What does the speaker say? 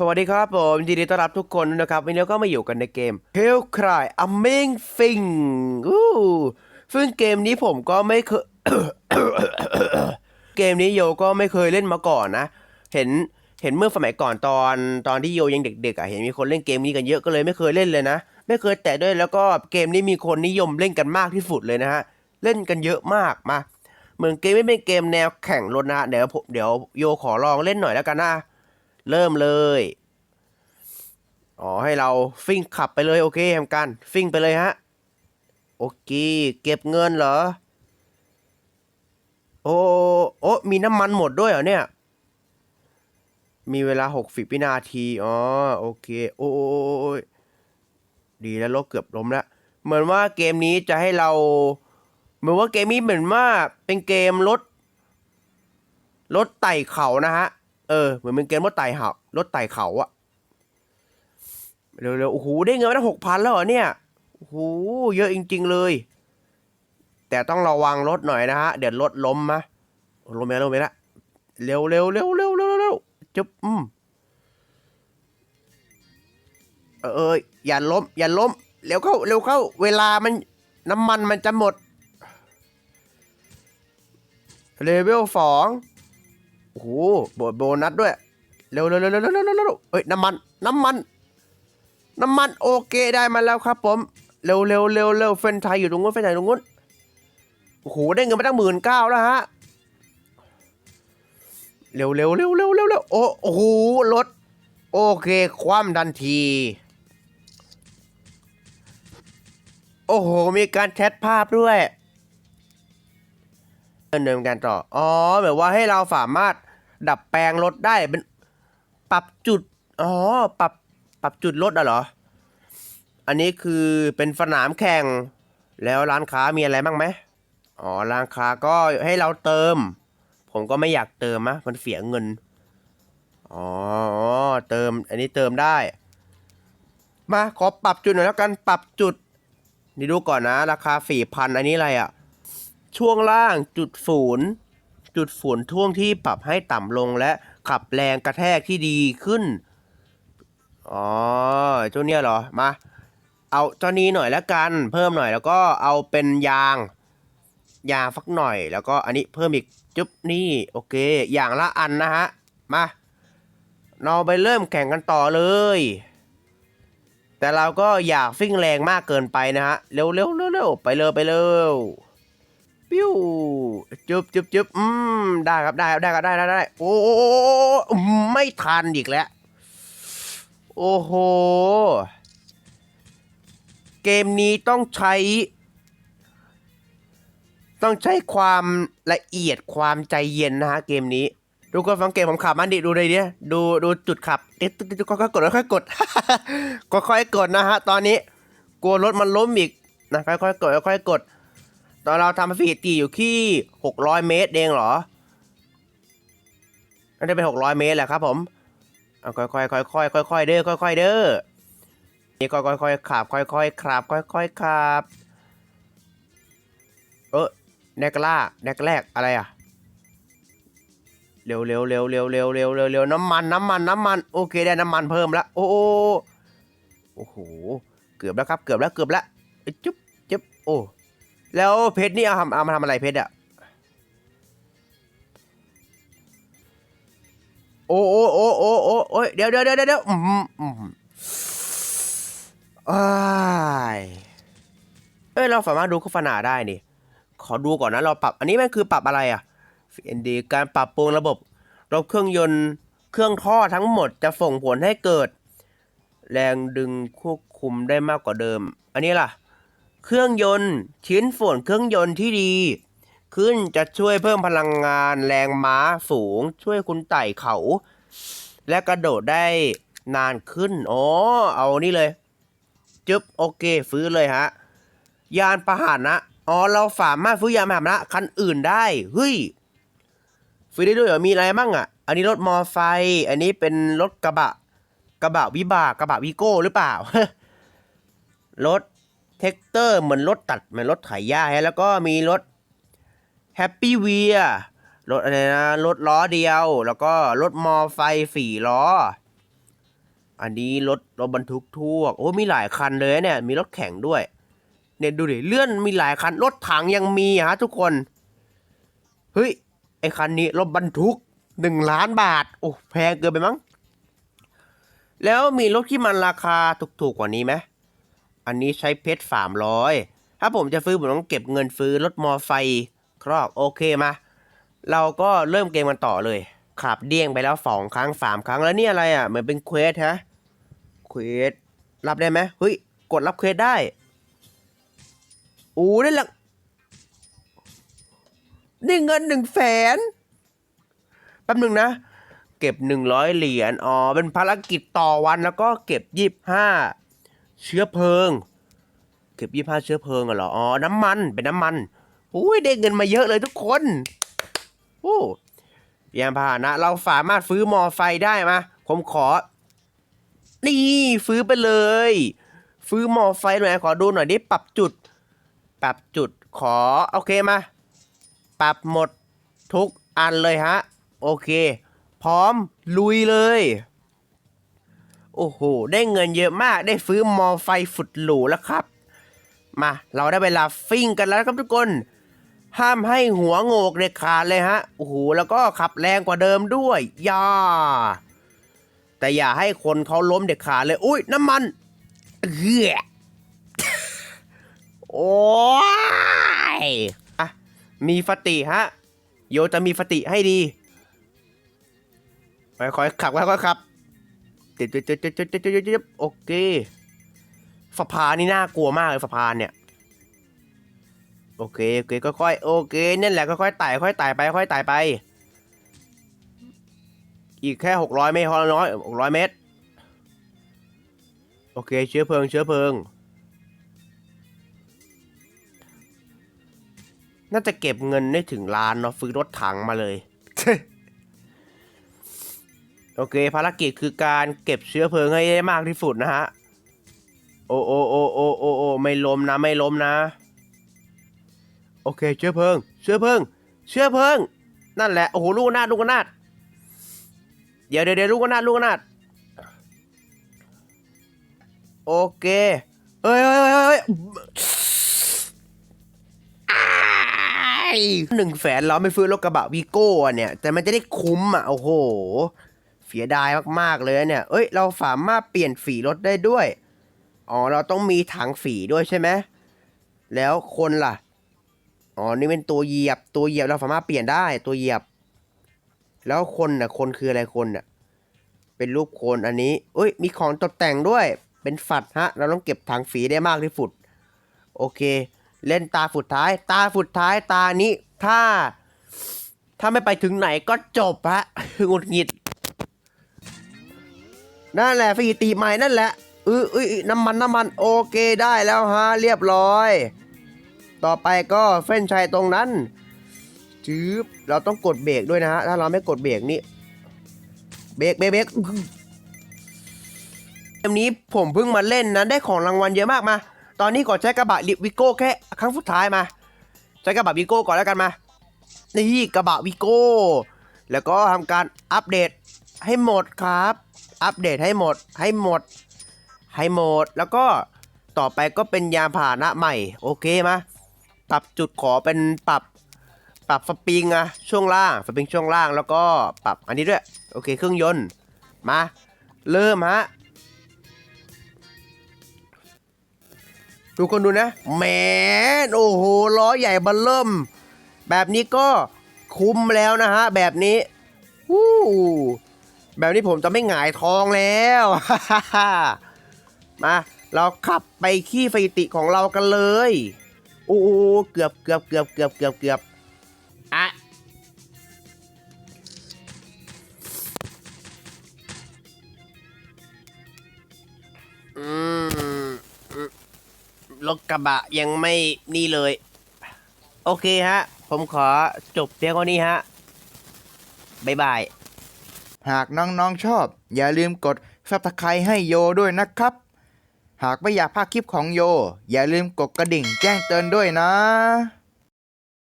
สวัสดีครับผม ยินดีต้อนรับทุกคนนะครับ วันนี้ก็มาอยู่กันในเกม Hell Cry Amazing อู้ซึ่งเกมนี้ผมก็ไม่เคย เกมนี้โยก็ไม่เคยเล่นมาก่อนนะ เห็นเห็นเมื่อสมัยก่อนตอนตอนที่โยยังเด็กๆอะเห็นมีคนเล่นเกมนี้กันเยอะก็เลยไม่เคยเล่นเลยนะ ไม่เคยแตะด้วยแล้วก็เกมนี้มีคนนิยมเล่นกันมากที่สุดเลยนะฮะ เล่นกันเยอะมากมาเหมือนเกมไม่เป็นเกมแนวแข่งรถนะเดี๋ยวผมเดี๋ยวโยขอลองเล่นหน่อยแล้วกันนะ เริ่มเลย อ๋อ ให้เราฟิ่งขับไปเลยโอเคทำการฟิ่งไปเลยฮะ โอเค เก็บเงินเหรอ โอ้โอ้มีน้ำมันหมดด้วยเหรอเนี่ย มีเวลาหกสิบวินาที อ๋อ โอเค โอ้ยดีแล้วรถเกือบล้มแล้ว เหมือนว่าเกมนี้จะให้เรา เหมือนว่าเกมนี้เหมือนว่าเป็นเกมรถรถไต่เขานะฮะ เออ เหมือนเป็นเกมรถไต่เขารถไต่เขาอะเร็วๆ โอ้โห ได้เงินมาตั้งหกพันแล้วเหรอเนี่ย โอ้โห เยอะจริง ๆเลย แต่ต้องระวังรถหน่อยนะฮะ เดี๋ยวรถล้มมะล้มไปแล้วล้มไปแล้วเร็วเร็วเร็วเร็วเร็วเร็วจุ๊บอืมเออเอออย่าล้ม อย่าล้ม เร็วเข้า เร็วเข้า เวลามัน น้ำมันมันจะหมดเลเวลสอง โอ้โหโบบนัสด้วย เร็วเร็วเร็วเร็วเร็วเร็วเฮ้ยน้ำมัน น้ำมัน น้ำมันโอเคได้มาแล้วครับผม เร็วเร็วเร็วเร็วเฟนไทยอยู่ตรงนู้นเฟนไทยตรงนู้น โอ้โหได้เงินมาตั้งหมื่นเก้าแล้วฮะ เร็วเร็วเร็วเร็วเร็วเร็วโอ้โหรถโอเค คว่ำทันที โอ้โห มีการแชทภาพด้วยเดินเดินกันต่อ อ๋อแบบว่าให้เราสามารถ ดับแปลงรถได้เป็นปรับจุด อ๋อ ปรับ ปรับจุดรถอะเหรอ อันนี้คือเป็นสนามแข่ง แล้วร้านค้ามีอะไรบ้างไหมอ๋อ ร้านค้าก็ให้เราเติม ผมก็ไม่อยากเติมนะมันเสียเงิน อ๋อ เติม อันนี้เติมได้ มาขอปรับจุดหน่อยแล้วกัน ปรับจุด นี่ดูก่อนนะ ราคาสี่พัน อันนี้อะไรอะ่ะ ช่วงล่างจุดศูนย์ จุดศูนท่วงที่ปรับให้ต่ำลงและขับแรงกระแทกที่ดีขึ้น อ๋อเจ้าเนี่ยเหรอ มา เอาเจ้านี้หน่อยแล้วกัน เพิ่มหน่อยแล้วก็เอาเป็นยาง ยางฟักหน่อย แล้วก็อันนี้เพิ่มอีกจุ๊บนี่โอเค อย่างละอันนะฮะ มาเราไปเริ่มแข่งกันต่อเลย แต่เราก็อยากฟิ่งแรงมากเกินไปนะฮะ เร็วเร็วเร็วเร็วไปเลยไปเร็ว ปิ้วจุบจุบจุบอืมได้ครับได้ครับได้ครับได้ได้ได้โอ้ไม่ทันอีกแล้ว โอ้โห เกมนี้ต้องใช้ ต้องใช้ความละเอียดความใจเย็นนะฮะเกมนี้ ดูคนฟังเกมผมขับมันดิดูเลยเนี่ยดูดูจุดขับเอ๊ะตึ๊ดตึ๊ดตึ๊ดค่อยๆกดค่อยๆกดค่อยๆกดนะฮะตอนนี้ กลัวรถมันล้มอีกนะค่อยๆกดค่อยๆกด ตอนเราทำสถิติอยู่ที่หกร้อยเมตรเองเหรอน่าจะเป็นหกร้อยเมตรแหละครับผมเอาค่อยๆค่อยๆค่อยๆเด้อค่อยๆเด้อนี่ค่อยๆค่อยๆขับค่อยๆขับค่อยๆขับเออแนกล่าแนกแรกอะไรอะเร็วเร็วเร็วเร็วเร็วเร็วเร็วเร็วน้ำมันน้ำมันน้ำมันโอเคได้น้ำมันเพิ่มละโอ้โอ้โอ้โหเกือบแล้วครับเกือบแล้วเกือบแล้วจุ๊บจุ๊บโอ้ แล้วเพชรนี่เอาทำเอามาทำอะไรเพชรอะโอ้โอ้โอ้โอ้โอ้โอ้ยเดี๋ยวเดี๋ยวเดี๋ยวเดี๋ยวอืมอืมอ้ายเอ้ยเราสามารถดูโฆษณาได้นี่ ขอดูก่อนนะเราปรับ อันนี้มันคือปรับอะไรอะ CND การปรับปรุงระบบรถเครื่องยนต์เครื่องท่อทั้งหมดจะส่งผลให้เกิด แรงดึงควบคุมได้มากกว่าเดิม อันนี้ล่ะ เครื่องยนต์ ชิ้นส่วนเครื่องยนต์ที่ดี ขึ้นจะช่วยเพิ่มพลังงานแรงม้าสูง ช่วยคุณไต่เขา และกระโดดได้นานขึ้น อ๋อ เอานี่เลย จึ๊บ โอเค ฟื้นเลยฮะ ยานพาหนะ อ๋อ เราสามารถฟื้นยานพาหนะคันอื่นได้ เฮ้ย ฟื้นได้ด้วยเหรอ มีอะไรบ้างอะ อันนี้รถมอไซค์อันนี้เป็นรถกระบะ กระบะวิบาก กระบะวีโก้หรือเปล่า รถ เทคเตอร์เหมือนรถตัดเหมือนรถไถหญ้าฮะแล้วก็มีรถแฮปปี้เวียรถอะไรนะรถล้อเดียว แล้วก็รถมอไซค์สี่ล้อ อันนี้รถรถบรรทุกทั่วโอ้มีหลายคันเลยเนี่ย มีรถแข่งด้วย เนี่ยดูดิเลื่อนมีหลายคันรถถังยังมีฮะทุกคน เฮ้ย ไอคันนี้รถบรรทุกหนึ่งล้านบาท โอ้แพงเกินไปมั้ง แล้วมีรถที่มันราคาถูกๆกว่านี้ไหม อันนี้ใช้เพชรสามร้อยถ้าผมจะซื้อผมต้องเก็บเงินซื้อรถมอไซค์ครอกโอเคมา เราก็เริ่มเกมกันต่อเลยขับเดี้ยงไปแล้วสองครั้งสามครั้งแล้วนี่อะไรอะเหมือนเป็นเควสฮะเควสรับได้ไหมเฮ้ยกดรับเควสได้โอ้ได้ละได้เงินหนึ่งแสนแป๊บหนึ่งนะ เก็บหนึ่งร้อยเหรียญอ๋อเป็นภารกิจต่อวันแล้วก็เก็บยี่บห้า เชื้อเพลิง เก็บยี่ห้าเชื้อเพลิงอะเหรอ อ๋อ น้ำมัน เป็นน้ำมันอุ้ยได้เงินมาเยอะเลยทุกคนโอ้ยานพาหนะ เราสามารถฟื้นมอไฟได้มาผมขอ นี่ฟื้นไปเลย ฟื้นมอไฟหน่อย ขอดูหน่อยดิ ปรับจุด ปรับจุด ขอ โอเคมา ปรับหมดทุกอันเลยฮะ โอเค พร้อมลุยเลย โอ้โห ได้เงินเยอะมาก ได้ฟื้นมอไฟฝุดหรูแล้วครับ มา เราได้เวลาฟิ่งกันแล้วครับทุกคน ห้ามให้หัวโงกเด็ดขาดเลยฮะ โอ้โห แล้วก็ขับแรงกว่าเดิมด้วยย่าแต่อย่าให้คนเขาล้มเด็ดขาดเลย อุ้ยน้ำมันเฮ้ยโอ้ยอะมีสติฮะ โยจะมีสติให้ดีค่อยๆขับค่อยๆขับ เจ็บเจ็บเจ็บเจ็บเจ็บเจ็บโอเคฝาพานี่น่ากลัวมากเลยฝาพานเนี่ย โอเคโอเคค่อยๆโอเคนั่นแหละค่อยๆไต่ค่อยไต่ไปค่อยไต่ไป อีกแค่หกร้อยเมตรน้อยหกร้อยเมตร โอเค เชื้อเพลิงเชื้อเพลิง น่าจะเก็บเงินได้ถึงล้านเนาะฟื้นรถถังมาเลย โอเค ภารกิจคือการเก็บเชื้อเพลิงให้ได้มากที่สุดนะฮะ โอโอโอโอโอโอไม่ล้มนะไม่ล้มนะ โอเค เชื้อเพลิง เชื้อเพลิง เชื้อเพลิง นั่นแหละ โอ้โห ลูกนาดลูกนาดเดี๋ยวเดี๋ยวลูกนาดลูกนาดโอเคเฮ้ยเฮ้ยเฮ้ยเอ้ยหนึ่งแสนเราไม่ฟื้นรถกระบะวีโก้เนี่ย แต่มันจะได้คุ้มอะ โอ้โห เสียดายมากๆเลยเนี่ย เอ้ย เราสามารถเปลี่ยนฝีรถได้ด้วย อ๋อ เราต้องมีถังฝีด้วยใช่ไหม แล้วคนล่ะ อ๋อ นี่เป็นตัวเหยียบ ตัวเหยียบเราสามารถเปลี่ยนได้ ตัวเหยียบ แล้วคนน่ะ คนคืออะไรคนน่ะ เป็นรูปคนอันนี้ เอ้ย มีของตกแต่งด้วย เป็นฝัดฮะ เราต้องเก็บถังฝีได้มากที่สุด โอเค เล่นตาฝุดท้าย ตาฝุดท้าย ตานี้ ถ้า ถ้าไม่ไปถึงไหนก็จบฮะหงุดหงิด นั่นแหละฟีตีใหม่นั่นแหละเออเอน้ำมันน้ำมันโอเคได้แล้วฮะเรียบร้อย ต่อไปก็เฟ้นชัยตรงนั้นจืบเราต้องกดเบรกด้วยนะฮะถ้าเราไม่กดเบรกนี่เบรกเบรกเบรกเกมนี้ผมเพิ่งมาเล่นนะได้ของรางวัลเยอะมากมา ตอนนี้ขอนใช้กระบะลิวิโก้แค่ครั้งสุดท้ายมา ใช้กระบะวิโก้ก่อนแล้วกันมานี่กระบะวิโก้ แล้วก็ทำการอัปเดต ให้หมดครับ อัปเดตให้หมด ให้หมด ให้หมด แล้วก็ต่อไปก็เป็นยานพาหนะใหม่ โอเคมาปรับจุดขอเป็นปรับ ปรับสปริงอะช่วงล่างสปริงช่วงล่างแล้วก็ปรับอันนี้ด้วย โอเค เครื่องยนต์ มา เริ่มฮะดูคนดูนะแหมโอ้โหล้อใหญ่บันเริ่ม แบบนี้ก็คุ้มแล้วนะฮะ แบบนี้วู้ แบบนี้ผมจะไม่หงายท้องแล้ว มา เราขับไปขี้สถิติของเรากันเลยโอ้เกือบเกือบเกือบเกือบเกือบเกือบอะอืมรถกระบะยังไม่นี่เลย โอเคฮะ ผมขอจบเพียงเท่านี้ฮะ บ๊ายบาย หากน้องๆชอบ อย่าลืมกด subscribe ให้โยด้วยนะครับ หากไม่อยากพลาดคลิปของโย อย่าลืมกดกระดิ่งแจ้งเตือนด้วยนะ